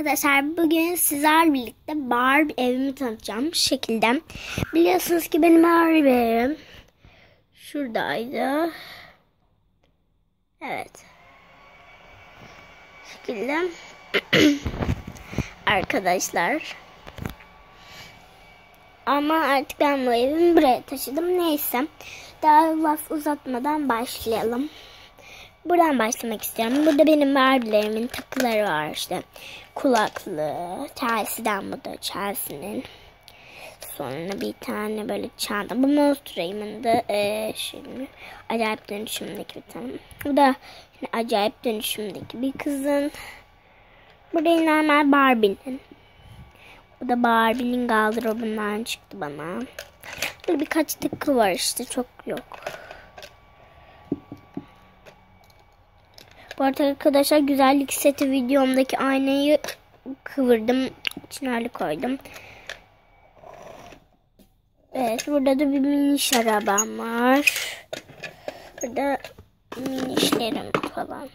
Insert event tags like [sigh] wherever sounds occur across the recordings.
Arkadaşlar bugün sizlerle birlikte Barbie evimi tanıtacağım. Şekilde. Biliyorsunuz ki benim Barbie evim şuradaydı. Evet. Şekilde. [clears throat] Arkadaşlar. Ama artık ben bu evimi buraya taşıdım. Neyse. Daha laf uzatmadan başlayalım. Buradan başlamak istiyorum. Burada benim Barbie'lerimin takıları var işte. Kulaklığı, Chelsea'den bu da Chelsea'nin. Sonra bir tane böyle çanta. Bu Monster Raymond'ı e, şimdi acayip dönüşümdeki bir tane. Bu da yine acayip dönüşümdeki bir kızın. Bu da normal Barbie'nin. Bu da Barbie'nin gardırobundan çıktı bana. Böyle birkaç takı var işte çok yok. Bu arada arkadaşlar güzellik seti videomdaki aynayı kıvırdım. İçine koydum. Evet burada da bir miniş arabam var. Burada minişlerim falan.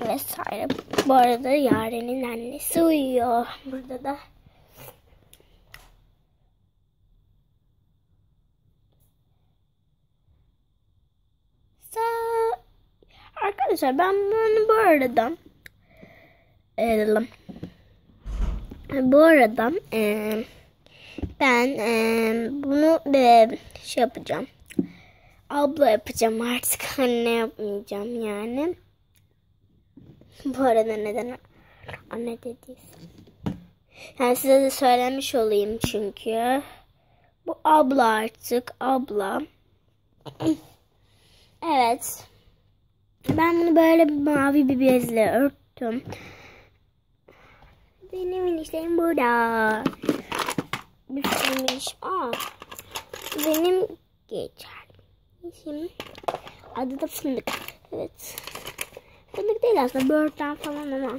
Vesaire. Bu arada Yaren'in annesi uyuyor. Burada da Arkadaşlar ben bunu bu arada e, bu arada e, ben e, bunu e, şey yapacağım. Abla yapacağım artık [laughs] anne yapmayacağım yani. Bu arada neden anne dediysem. Yani size de söylemiş olayım çünkü. Bu abla artık abla. [clears throat] evet. Ben bunu böyle mavi bir bezle örttüm. Benim minişlerim burada. Miniş. Aa, benim geçer. İsim adı da fındık. Evet. Fındık değil aslında. Böğürtlen falan ama. [coughs]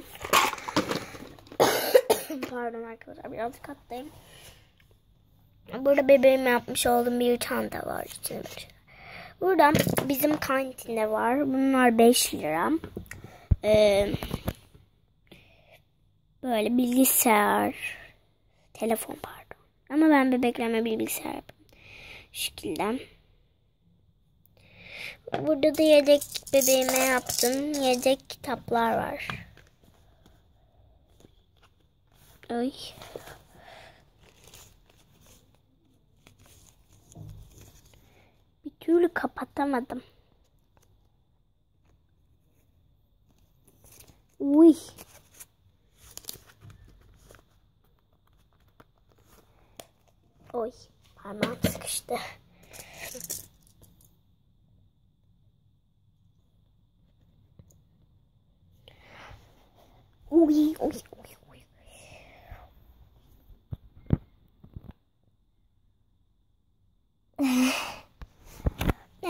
Pardon arkadaşlar birazcık hattayım. Burada bebeğim yapmış olduğum bir çanta var. İçinde Burada bizim kantinde var. Bunlar 5 lira. Ee, böyle bilgisayar. Telefon pardon. Ama ben bebeklerime bilgisayar. Şu şekilde. Burada da yedek bebeğime yaptım. Yedek kitaplar var. Ay. Türlü kapatamadım. Uy. Oy. Parmağım sıkıştı. Uy, uy, uy.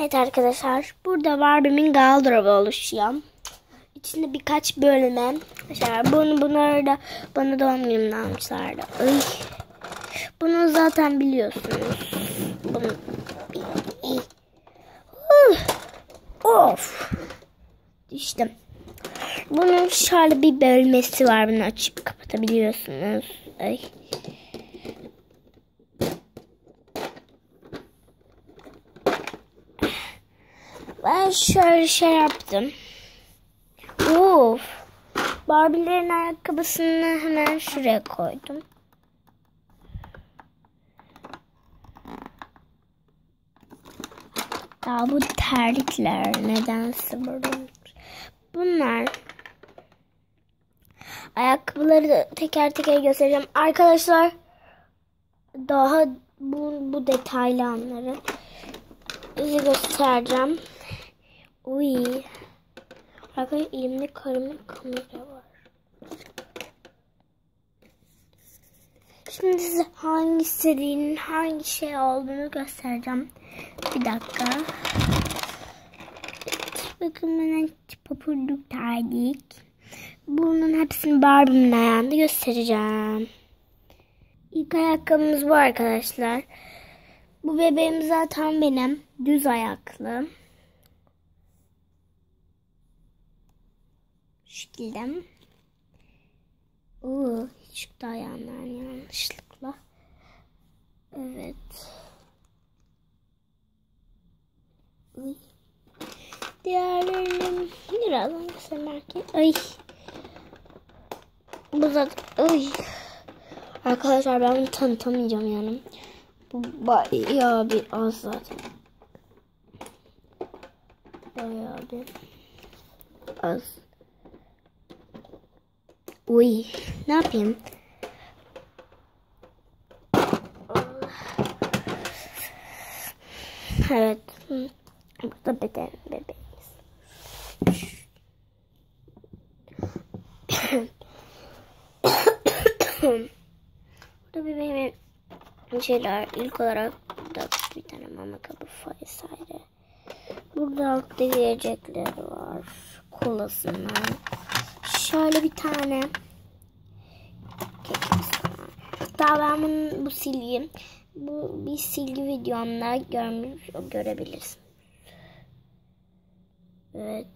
Evet arkadaşlar burada Barbie'min gardırobı oluşuyor. İçinde birkaç bölüme. Arkadaşlar bunu bunları da bana doğum günümde almışlardı. Ay. Bunu zaten biliyorsunuz. Bunu Of. Düştüm. Bunun şöyle bir bölmesi var. Bunu açıp kapatabiliyorsunuz. Ay. Ben şöyle şey yaptım. Uf. Barbie'lerin ayakkabısını hemen şuraya koydum. Daha bu terlikler nedense burada. Bunlar ayakkabıları da teker teker göstereceğim. Arkadaşlar daha bu, bu detaylı anları size göstereceğim. Uy. Arkadaşlar elimde karımın kamera var. Şimdi size hangi serinin hangi şey olduğunu göstereceğim. Bir dakika. Bakın bana popurluk terlik. Bunun hepsini Barbie'nin ayağında göstereceğim. İlk ayakkabımız bu arkadaşlar. Bu bebeğim zaten benim. Düz ayaklı. Şekilde. çıktı ayağımdan yanlışlıkla. Evet. Uy. Diğerlerini birazdan göstermek Ay. Bu zaten ay. Arkadaşlar ben bunu tanıtamayacağım yani. Bu bayağı bir az zaten. Bayağı bir az. Uy, ne yapayım? Evet. Burada beden bebeğiz. Burada bebeğimin şeyler ilk olarak burada bir tane mama kabı vesaire. Burada altta yiyecekleri var. Kolasını. Şöyle bir tane. Hatta ben bunu, bu silgi bu bir silgi videomda görmüş görebilirsin. Evet.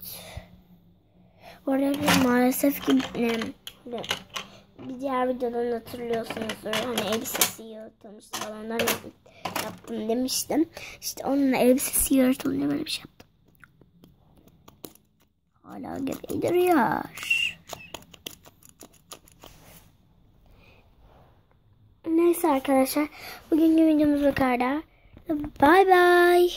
Orada maalesef ki bir diğer videodan hatırlıyorsunuzdur. Hani elbisesi yırtılmıştı falan. Ben yaptım demiştim. İşte onun elbisesi yırtılınca böyle bir şey yaptım. Hala gereği Neyse arkadaşlar. Bugünkü videomuz bu kadar. Bye bye.